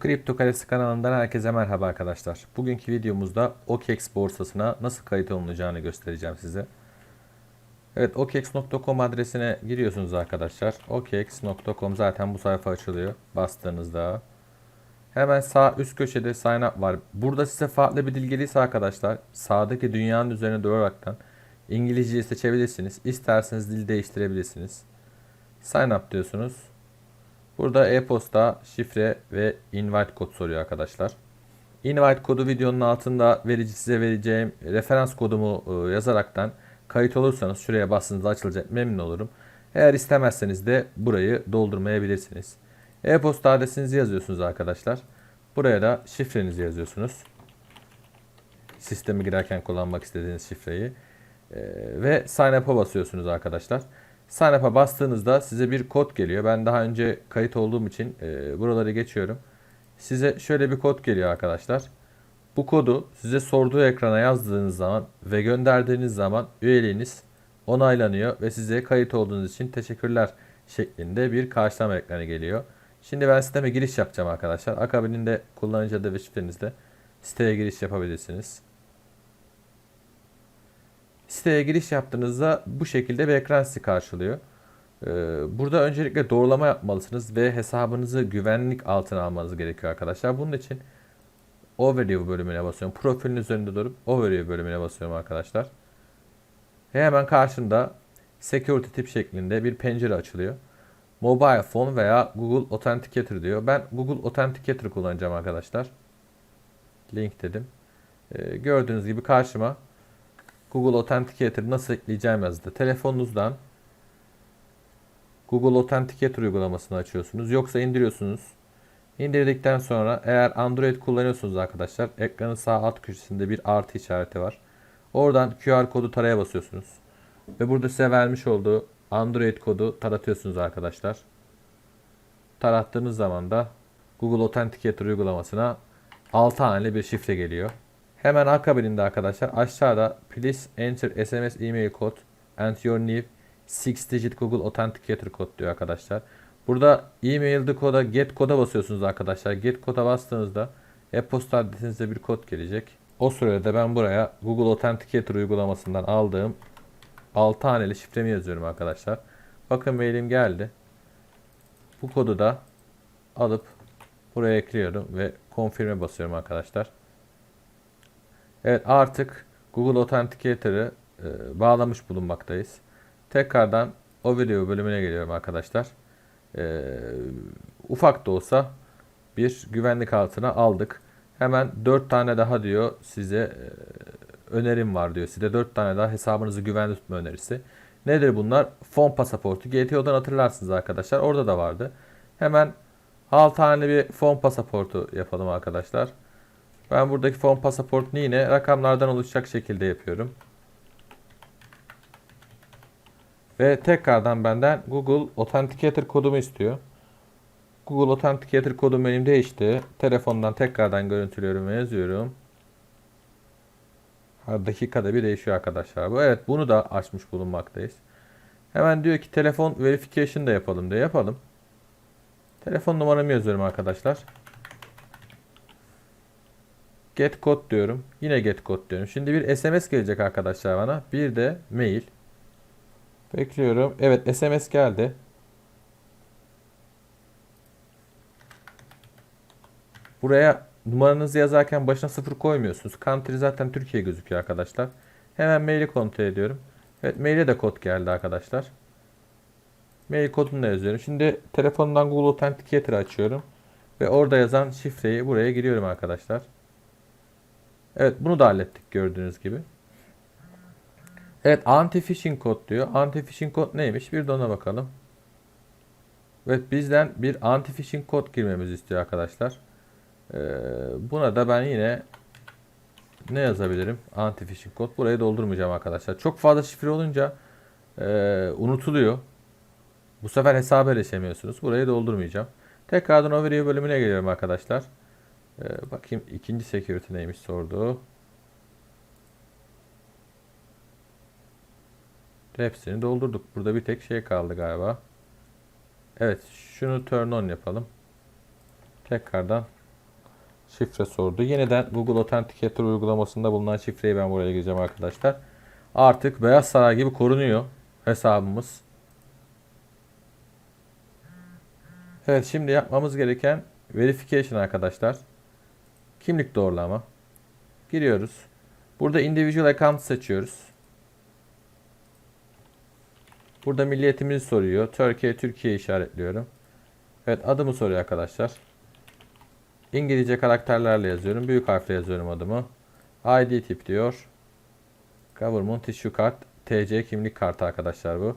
Kripto Kalesi kanalından herkese merhaba arkadaşlar. Bugünkü videomuzda OKEX borsasına nasıl kayıt olunacağını göstereceğim size. Evet OKEX.com adresine giriyorsunuz arkadaşlar. OKEX.com zaten bu sayfa açılıyor. Bastığınızda. Hemen sağ üst köşede sign up var. Burada size farklı bir dil gelirse arkadaşlar sağdaki dünyanın üzerine doğraraktan İngilizceyi seçebilirsiniz. İsterseniz dil değiştirebilirsiniz. Sign up diyorsunuz. Burada e-posta, şifre ve invite kod soruyor arkadaşlar. Invite kodu videonun altında verici size vereceğim referans kodumu e, yazaraktan kayıt olursanız şuraya bastığınızda açılacak memnun olurum. Eğer istemezseniz de burayı doldurmayabilirsiniz. E-posta adresinizi yazıyorsunuz arkadaşlar. Buraya da şifrenizi yazıyorsunuz. Sisteme girerken kullanmak istediğiniz şifreyi. E, ve sign up'a basıyorsunuz arkadaşlar. Sign up'a bastığınızda size bir kod geliyor. Ben daha önce kayıt olduğum için e, buraları geçiyorum. Size şöyle bir kod geliyor arkadaşlar. Bu kodu size sorduğu ekrana yazdığınız zaman ve gönderdiğiniz zaman üyeliğiniz onaylanıyor ve size kayıt olduğunuz için teşekkürler şeklinde bir karşılama ekranı geliyor. Şimdi ben sisteme giriş yapacağım arkadaşlar. Akabininde kullanıcı adı ve şifrenizle siteye giriş yapabilirsiniz. Siteye giriş yaptığınızda bu şekilde bir ekran sizi karşılıyor. Ee, Burada öncelikle doğrulama yapmalısınız ve hesabınızı güvenlik altına almanız gerekiyor arkadaşlar. Bunun için Overview bölümüne basıyorum. Profilin üzerinde durup Overview bölümüne basıyorum arkadaşlar. Ve hemen karşında Security tip şeklinde bir pencere açılıyor. Mobile phone veya Google Authenticator diyor. Ben Google Authenticator kullanacağım arkadaşlar. Link dedim. Ee, gördüğünüz gibi karşıma Google Authenticator nasıl ekleyeceğim yazdı. Telefonunuzdan Google Authenticator uygulamasını açıyorsunuz. Yoksa indiriyorsunuz. İndirdikten sonra eğer Android kullanıyorsunuz arkadaşlar ekranın sağ alt köşesinde bir artı işareti var. Oradan QR kodu taraya basıyorsunuz. Ve burada size vermiş olduğu Android kodu taratıyorsunuz arkadaşlar. Tarattığınız zaman da Google Authenticator uygulamasına 6 haneli bir şifre geliyor. Hemen akabinde arkadaşlar aşağıda please enter SMS email code and your new 6 digit Google Authenticator kod diyor arkadaşlar. Burada e-mail'de koda get koda basıyorsunuz arkadaşlar. Get koda bastığınızda e-posta adresinize bir kod gelecek. O sırada ben buraya Google Authenticator uygulamasından aldığım 6 haneli şifremi yazıyorum arkadaşlar. Bakın mailim geldi. Bu kodu da alıp buraya ekliyorum ve confirm'e basıyorum arkadaşlar. Evet artık Google Authenticator'ı e, bağlamış bulunmaktayız. Tekrardan o video bölümüne geliyorum arkadaşlar. E, ufak da olsa bir güvenlik altına aldık. Hemen 4 tane daha diyor size e, önerim var diyor. Size 4 tane daha hesabınızı güvenli tutma önerisi. Nedir bunlar? Fon pasaportu. GTO'dan hatırlarsınız arkadaşlar. Orada da vardı. Hemen 6 tane bir fon pasaportu yapalım arkadaşlar. Ben buradaki fon pasaportunu yine rakamlardan oluşacak şekilde yapıyorum. Ve tekrardan benden Google Authenticator kodumu istiyor. Google Authenticator kodum benim değişti. Telefondan tekrardan görüntülüyorum ve yazıyorum. Her dakikada bir değişiyor arkadaşlar bu. Evet bunu da açmış bulunmaktayız. Hemen diyor ki telefon verification da yapalım diye yapalım. Telefon numaramı yazıyorum arkadaşlar. Get code diyorum. Yine get code diyorum. Şimdi bir SMS gelecek arkadaşlar bana. Bir de mail. Bekliyorum. Evet SMS geldi. Buraya numaranızı yazarken başına sıfır koymuyorsunuz. Country zaten Türkiye gözüküyor arkadaşlar. Hemen maili kontrol ediyorum. Evet maile de kod geldi arkadaşlar. Mail kodunu da yazıyorum. Şimdi telefondan Google Authenticator açıyorum. Ve orada yazan şifreyi buraya giriyorum arkadaşlar. Evet bunu da hallettik gördüğünüz gibi. Evet anti-phishing kod diyor. Anti-phishing kod neymiş? Bir de ona bakalım. Evet bizden bir anti-phishing kod girmemizi istiyor arkadaşlar. Ee, buna da ben yine ne yazabilirim? Anti-phishing kod. Burayı doldurmayacağım arkadaşlar. Çok fazla şifre olunca e, unutuluyor. Bu sefer hesaba erişemiyorsunuz. Burayı doldurmayacağım. Tekrardan overview bölümüne geliyorum arkadaşlar. Ee, bakayım ikinci security neymiş sordu. Hepsini doldurduk. Burada bir tek şey kaldı galiba. Evet şunu turn on yapalım. Tekrardan Şifre sordu. Yeniden Google Authenticator uygulamasında bulunan şifreyi ben buraya gireceğim arkadaşlar. Artık Beyaz Saray gibi korunuyor hesabımız. Evet şimdi yapmamız gereken verification arkadaşlar. Kimlik doğrulama. Giriyoruz. Burada individual account seçiyoruz. Burada milliyetimizi soruyor. Türkiye, Türkiye işaretliyorum. Evet adımı soruyor arkadaşlar. İngilizce karakterlerle yazıyorum. Büyük harfle yazıyorum adımı. ID tip diyor. Government issue card. TC kimlik kartı arkadaşlar bu.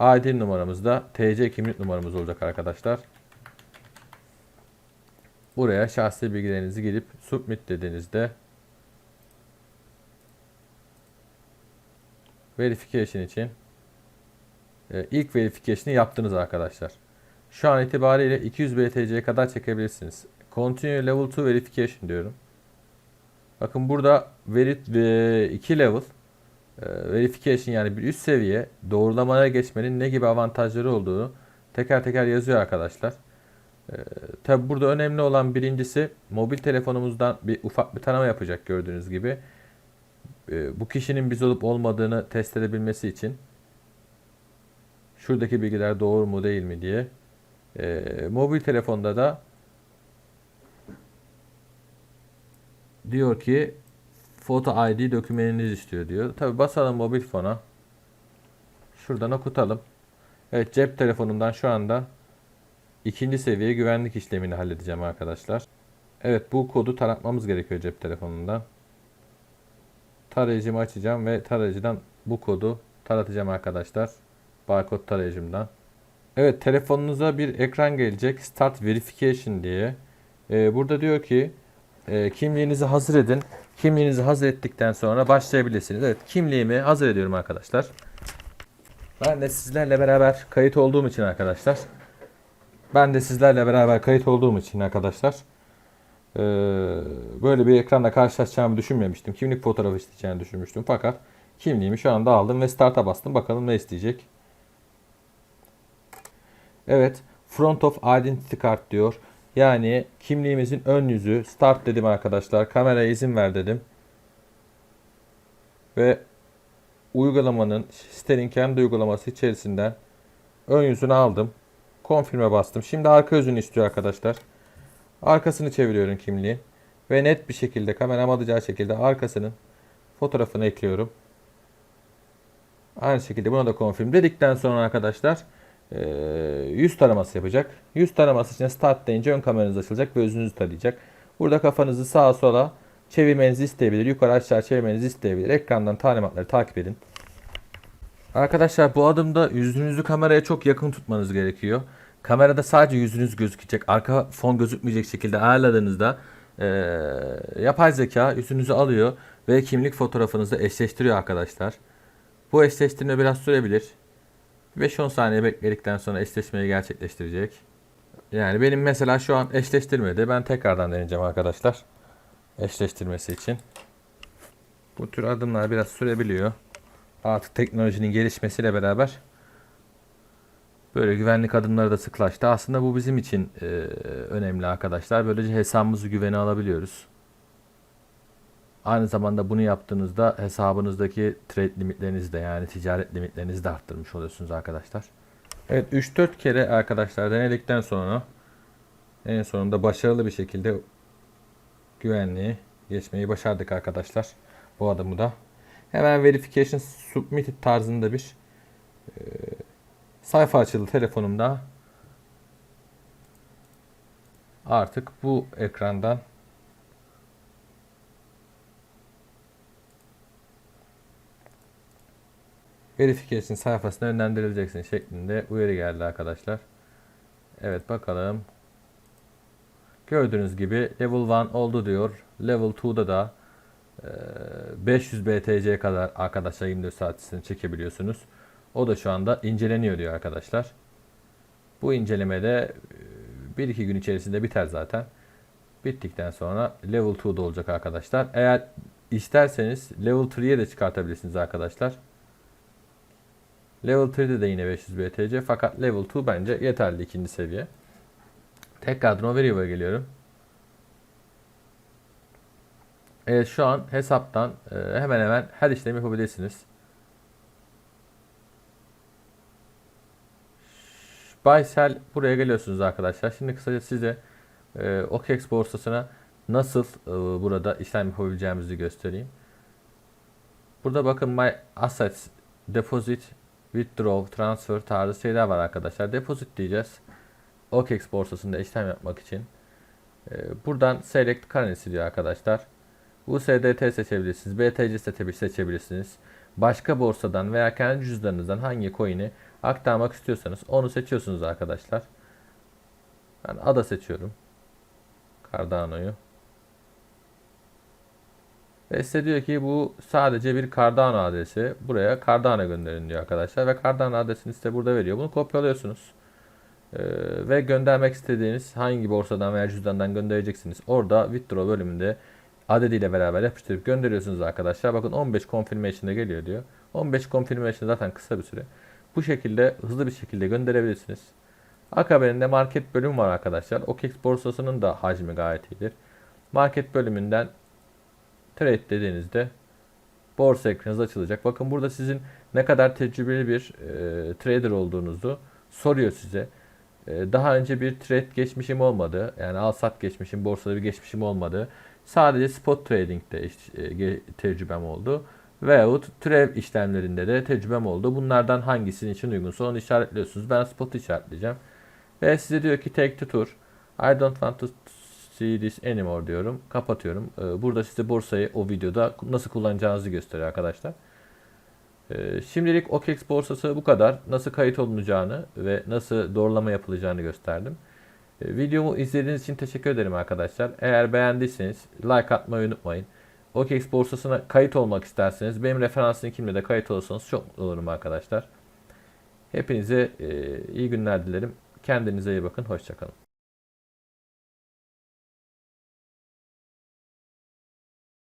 ID numaramız da TC kimlik numaramız olacak arkadaşlar. Buraya şahsi bilgilerinizi girip submit dediğinizde verification için e, ilk verification'ı yaptınız arkadaşlar. Şu an itibariyle 200 BTC'ye kadar çekebilirsiniz. Continue level 2 verification diyorum. Bakın burada veri 2 level e, verification yani bir üst seviye doğrulamaya geçmenin ne gibi avantajları olduğunu teker teker yazıyor arkadaşlar. E, Tabi burada önemli olan birincisi mobil telefonumuzdan bir ufak bir tanıma yapacak gördüğünüz gibi. E, bu kişinin biz olup olmadığını test edebilmesi için şuradaki bilgiler doğru mu değil mi diye. E, mobil telefonda da diyor ki foto ID dokümeniniz istiyor diyor. Tabi basalım mobil fona. Şuradan okutalım. Evet cep telefonundan şu anda ikinci seviye güvenlik işlemini halledeceğim arkadaşlar. Evet bu kodu taratmamız gerekiyor cep telefonundan. Tarayıcımı açacağım ve tarayıcıdan bu kodu taratacağım arkadaşlar. Barkod tarayıcımdan. Evet telefonunuza bir ekran gelecek. Start Verification diye. Ee, burada diyor ki e, kimliğinizi hazır edin. Kimliğinizi hazır ettikten sonra başlayabilirsiniz. Evet kimliğimi hazır ediyorum arkadaşlar. Ben de sizlerle beraber kayıt olduğum için arkadaşlar. Ben de sizlerle beraber kayıt olduğum için arkadaşlar. e, böyle bir ekranla karşılaşacağımı düşünmemiştim. Kimlik fotoğrafı isteyeceğini düşünmüştüm. Fakat kimliğimi şu anda aldım ve start'a bastım. Bakalım ne isteyecek. Evet. Front of Identity Card diyor. Yani kimliğimizin ön yüzü. Start dedim arkadaşlar. Kameraya izin ver dedim. Ve uygulamanın sitenin kendi uygulaması içerisinden ön yüzünü aldım. Confirm'e bastım. Şimdi arka yüzünü istiyor arkadaşlar. Arkasını çeviriyorum kimliği. Ve net bir şekilde kameram alacağı şekilde arkasının fotoğrafını ekliyorum. Aynı şekilde buna da confirm dedikten sonra arkadaşlar yüz taraması yapacak. Yüz taraması için start deyince ön kameranız açılacak ve yüzünüzü tarayacak. Burada kafanızı sağa sola çevirmenizi isteyebilir. Yukarı aşağı çevirmenizi isteyebilir. Ekrandan talimatları takip edin. Arkadaşlar bu adımda yüzünüzü kameraya çok yakın tutmanız gerekiyor. Kamerada sadece yüzünüz gözükecek. Arka fon gözükmeyecek şekilde ayarladığınızda e, yapay zeka yüzünüzü alıyor ve kimlik fotoğrafınızı eşleştiriyor arkadaşlar. Bu eşleştirme biraz sürebilir. 5-10 saniye bekledikten sonra eşleşmeyi gerçekleştirecek. Yani benim mesela şu an eşleştirmedi. Ben tekrardan deneyeceğim arkadaşlar. Eşleştirmesi için. Bu tür adımlar biraz sürebiliyor. Artık teknolojinin gelişmesiyle beraber böyle güvenlik adımları da sıklaştı. Aslında bu bizim için e, önemli arkadaşlar. Böylece hesabımızı güvene alabiliyoruz. Aynı zamanda bunu yaptığınızda hesabınızdaki trade limitlerinizi de yani ticaret limitlerinizi de arttırmış oluyorsunuz arkadaşlar. Evet 3-4 kere arkadaşlar denedikten sonra en sonunda başarılı bir şekilde güvenliği geçmeyi başardık arkadaşlar. Bu adımı da. Hemen verification submitted tarzında bir e, sayfa açıldı telefonumda. Artık bu ekrandan verification sayfasına yönlendirileceksin şeklinde uyarı geldi arkadaşlar. Evet bakalım. Gördüğünüz gibi level 1 oldu diyor. Level 2'da da e, 500 BTC kadar arkadaşlar 24 saatini çekebiliyorsunuz. O da şu anda inceleniyor diyor arkadaşlar. Bu incelemede 1-2 gün içerisinde biter zaten. Bittikten sonra level 2'da olacak arkadaşlar. Eğer isterseniz level 3'ye de çıkartabilirsiniz arkadaşlar. Level 3'de de yine 500 BTC fakat level 2 bence yeterli ikinci seviye. Tekrardan Overview'a geliyorum. Evet şu an hesaptan e, hemen hemen her işlemi yapabilirsiniz. Buy sell buraya geliyorsunuz arkadaşlar. Şimdi kısaca size e, OKEX borsasına nasıl e, burada işlem yapabileceğimizi göstereyim. Burada bakın my assets, deposit, withdraw, transfer tarzı şeyler var arkadaşlar. Deposit diyeceğiz. OKEX borsasında işlem yapmak için. E, buradan select currency diyor arkadaşlar. USDT seçebilirsiniz. BTC seçebil- seçebilirsiniz. Başka borsadan veya kendi cüzdanınızdan hangi coin'i aktarmak istiyorsanız onu seçiyorsunuz arkadaşlar. Ben ADA seçiyorum. Cardano'yu. Ve size diyor ki bu sadece bir Cardano adresi. Buraya Cardano gönderin diyor arkadaşlar. Ve Cardano adresini size burada veriyor. Bunu kopyalıyorsunuz. Ee, ve göndermek istediğiniz hangi borsadan veya cüzdandan göndereceksiniz. Orada withdraw bölümünde adediyle beraber yapıştırıp gönderiyorsunuz arkadaşlar. Bakın 15 confirmation'da geliyor diyor. 15 confirmation zaten kısa bir süre. Bu şekilde hızlı bir şekilde gönderebilirsiniz. Akabinde market bölüm var arkadaşlar. OKEX borsasının da hacmi gayet iyidir. Market bölümünden trade dediğinizde borsa ekranınız açılacak. Bakın burada sizin ne kadar tecrübeli bir e, trader olduğunuzu soruyor size. E, daha önce bir trade geçmişim olmadı. Yani al sat geçmişim, borsada bir geçmişim olmadı. Sadece spot trading'de e, tecrübem oldu. Veyahut türev işlemlerinde de tecrübem oldu. Bunlardan hangisinin için uygunsa onu işaretliyorsunuz. Ben spot'u işaretleyeceğim. Ve size diyor ki take to tour. I don't want to see this anymore diyorum. Kapatıyorum. Ee, Burada size borsayı o videoda nasıl kullanacağınızı gösteriyor arkadaşlar. Ee, Şimdilik OKEX borsası bu kadar. Nasıl kayıt olunacağını ve nasıl doğrulama yapılacağını gösterdim. Ee, Videomu izlediğiniz için teşekkür ederim arkadaşlar. Eğer beğendiyseniz like atmayı unutmayın. OKEX borsasına kayıt olmak isterseniz benim referans linkimle de kayıt olursanız çok mutlu olurum arkadaşlar. Hepinize iyi günler dilerim. Kendinize iyi bakın. Hoşçakalın.